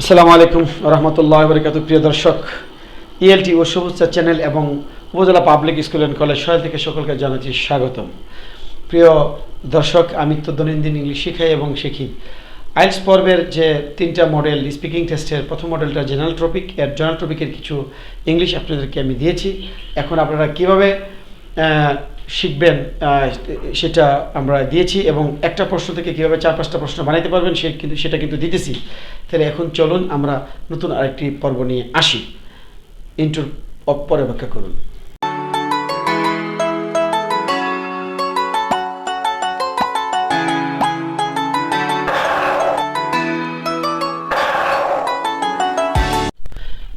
আসসালামু আলাইকুম রহমতুল্লাহ বরকাত প্রিয় দর্শক ইএলটি ও সবুজা চ্যানেল এবং উপজেলা পাবলিক স্কুল অ্যান্ড কলেজ সহায় থেকে সকলকে জানাচ্ছি স্বাগতম। প্রিয় দর্শক, আমি তো দৈনন্দিন ইংলিশ শিখাই এবং শিখি। আইলস পর্বের যে তিনটা মডেল, স্পিকিং টেস্টের প্রথম মডেলটা জেনারেল টপিক এর জেনারেল টপিকের কিছু ইংলিশ আপনাদেরকে আমি দিয়েছি। এখন আপনারা কীভাবে শিখবেন সেটা আমরা দিয়েছি এবং একটা প্রশ্ন থেকে কীভাবে চার পাঁচটা প্রশ্ন বানাইতে পারবেন সে কিন্তু, সেটা কিন্তু দিতেছি। তাহলে এখন চলুন আমরা নতুন আরেকটি পর্ব নিয়ে আসি। ইন্টুর পরে ব্যাখ্যা করুন।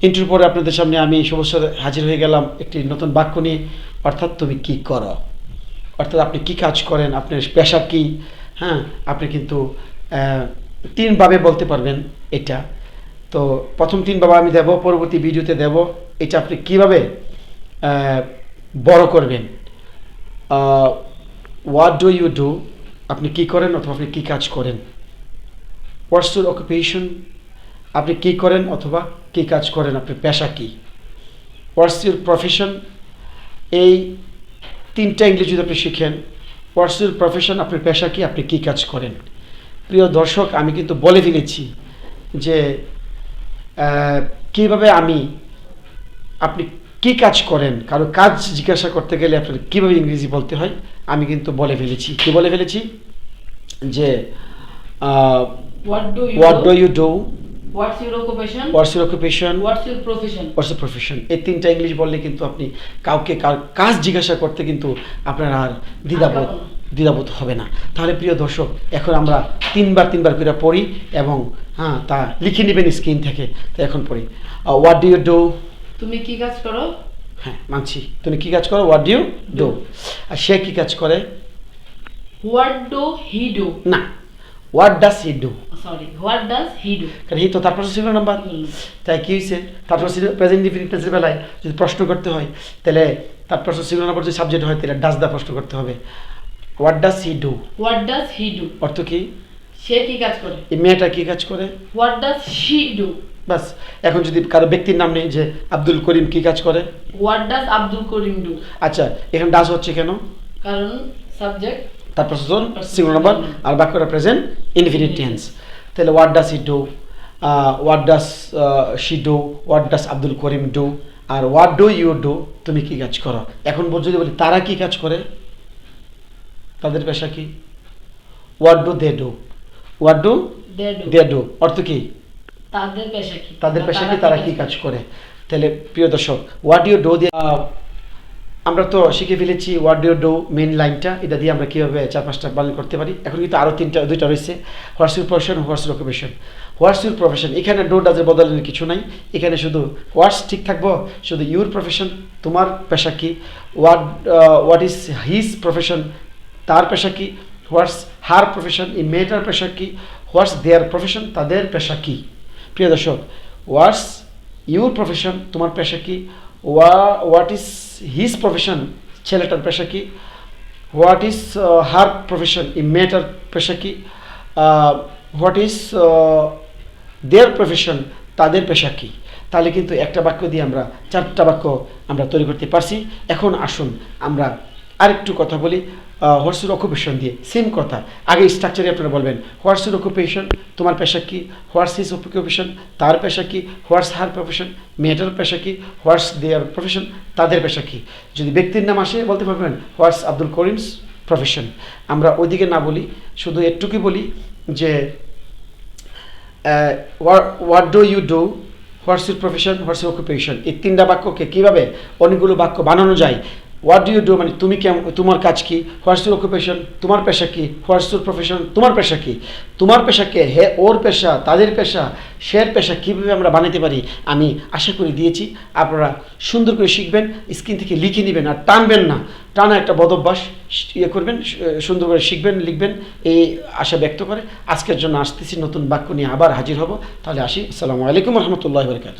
ইন্টুর পরে আপনাদের সামনে আমি সমস্যা হাজির হয়ে গেলাম একটি নতুন বাক্য নিয়ে। অর্থাৎ তুমি কি করো? অর্থাৎ আপনি কি কাজ করেন? আপনার পেশা কি? হ্যাঁ আপনি কিন্তু তিনভাবে বলতে পারবেন এটা। তো প্রথম তিন বাবা আমি দেব, পরবর্তী ভিডিওতে দেব এটা আপনি কীভাবে বড় করবেন। হোয়াট ডু ইউ ডু আপনি কি করেন অথবা আপনি কি কাজ করেন? হোয়াটস ইউর অকুপেশন আপনি কি করেন অথবা কি কাজ করেন? আপনার পেশা কি? হোয়াটস ইউর প্রফেশন এই তিনটা ইংলিশ যদি আপনি শিখেন হোয়াটস ইউর প্রফেশন আপনার পেশা কি? আপনি কি কাজ করেন? প্রিয় দর্শক আমি কিন্তু বলে ফেলেছি যে কীভাবে আমি আপনি কি কাজ করেন? কারও কাজ জিজ্ঞাসা করতে গেলে আপনার কীভাবে ইংরেজি বলতে হয়? আমি কিন্তু বলে ফেলেছি। কি বলে ফেলেছি? যে what do you do What's your occupation? What's your occupation What's your profession? What's profession এই তিনটা ইংলিশ বললে কিন্তু আপনি কাউকে কাজ জিজ্ঞাসা করতে কিন্তু আপনার আর দ্বিধাবোধ দ্বিধাবোধ হবে না। তাহলে প্রিয় দর্শক এখন আমরা তিনবার তিনবার করে পড়ি এবং হ্যাঁ তা লিখে নেবেন স্ক্রিন থেকে। তো এখন পড়ি। হোয়াট ডু ইউ ডু তুমি কি কাজ করো? হ্যাঁ মানছি। তুমি কি কাজ করো? হোয়াট ডু ইউ ডু আর সে কি কাজ করে? হোয়াট ডু হি ডু না। What does he do sorry what does he do কারণ হি তো তারপর ছিল নাম্বার। তাই কি হয়েছে তারপর প্রেজেন্ট ডিফিনিট টেন্সের বেলায় যদি প্রশ্ন করতে হয় তাহলে তারপর সিঙ্গল নাম্বার যদি সাবজেক্ট হয় তাহলে ডাস দা প্রশ্ন করতে হবে। What does he do what does he do অর্থ কি? সে কি কাজ করে? এই মেয়েটা কি কাজ করে? হোয়াট ডাজ শি ডু বাস এখন যদি কারও ব্যক্তির নাম নেই যে আব্দুল করিম কি কাজ করে? What does Abdul Karim do আচ্ছা এখানে ডাস হচ্ছে কেন? কারণ সাবজেক্ট তারপর সিঙ্গল নাম্বার আর বাক্যটা প্রেজেন্ট ইনফিনিট টেন্স তাহলে what does he do what does she do what does Abdul Karim do R what do you do তুমি কি কাজ করো? এখন যদি বলি তারা কি কাজ করে? তাদের পেশা কি? What do they do what do they do অর্থ কি? তাদের পেশা কি? তাদের পেশা কি? তারা কি কাজ করে? তাহলে প্রিয় দর্শক হোয়াট ইউ ডু দিয়ে আমরা তো শিখে ফেলেছি ইউ ডু মেন লাইনটা এটা দিয়ে আমরা কীভাবে চার পাঁচটা পালন করতে পারি। এখন কিন্তু আরও তিনটা, দুইটা রয়েছে। What's your profession what's your occupation what's your profession এখানে ডো ডাজের বদলের কিছু নাই। এখানে শুধু হোয়াটস ঠিক থাকব, শুধু ইউর প্রফেশন তোমার পেশা কি? What what is his profession তার পেশা কি? হোয়াটস হার প্রফেশন এই মেয়েটার পেশা কি? হোয়াটস দেয়ার প্রফেশন তাদের পেশা কী? প্রিয় দর্শক হোয়াটস ইউর প্রফেশন তোমার পেশা কি? ওয়া হোয়াট ইজ হিজ প্রফেশন ছেলেটার পেশা কি হোয়াট ইজ হার প্রফেশন এই মেয়েটার পেশা কি হোয়াট ইজ দেয়ার প্রফেশন তাদের পেশা কী? তাহলে কিন্তু একটা বাক্য দিয়ে আমরা, চারটা বাক্য আমরা তৈরি করতে পারছি। এখন আসুন আমরা আরেকটু কথা বলি হোয়াটস ইউর অকুপেশন দিয়ে সেম কথা। আগে স্ট্রাকচারে আপনারা বলবেন হোয়াটস ইউর অকুপেশন তোমার পেশা কি? হোয়াটস হিজ অকুপেশন তার পেশা কি? হোয়াটস হার প্রফেশন মেয়েটার পেশা কি? হোয়াটস দেয়ার প্রফেশন তাদের পেশা কি? যদি ব্যক্তির নাম আসে, বলতে পারবেন হোয়াটস আব্দুল করিমস প্রফেশন আমরা ওইদিকে না বলি, শুধু একটুকুই বলি যে what do you do what's your profession what's your occupation এই তিনটা বাক্যকে কীভাবে অনেকগুলো বাক্য বানানো যায়? হোয়াট ডু ইউ ডু মানে তুমি কেমন তোমার কাজ কি? হোয়াটস ইউর অকুপেশন তোমার পেশা কি? হোয়াটস ইউর প্রফেশন তোমার পেশা কি? তোমার পেশাকে হে ওর পেশা, তাদের পেশা শের পেশা কীভাবে আমরা বানাতে পারি? আমি আশা করি দিয়েছি। আপনারা সুন্দর করে শিখবেন, স্ক্রিন থেকে লিখে নেবেন আর টানবেন না। টানা একটা বদভ্যাস ইয়ে করবেন সুন্দর করে শিখবেন, লিখবেন। এই আশা ব্যক্ত করে আজকের জন্য আসতেছি। নতুন বাক্য নিয়ে আবার হাজির হব। তাহলে আসি। আসসালামু আলাইকুম রহমতুল্লাহ বরকাত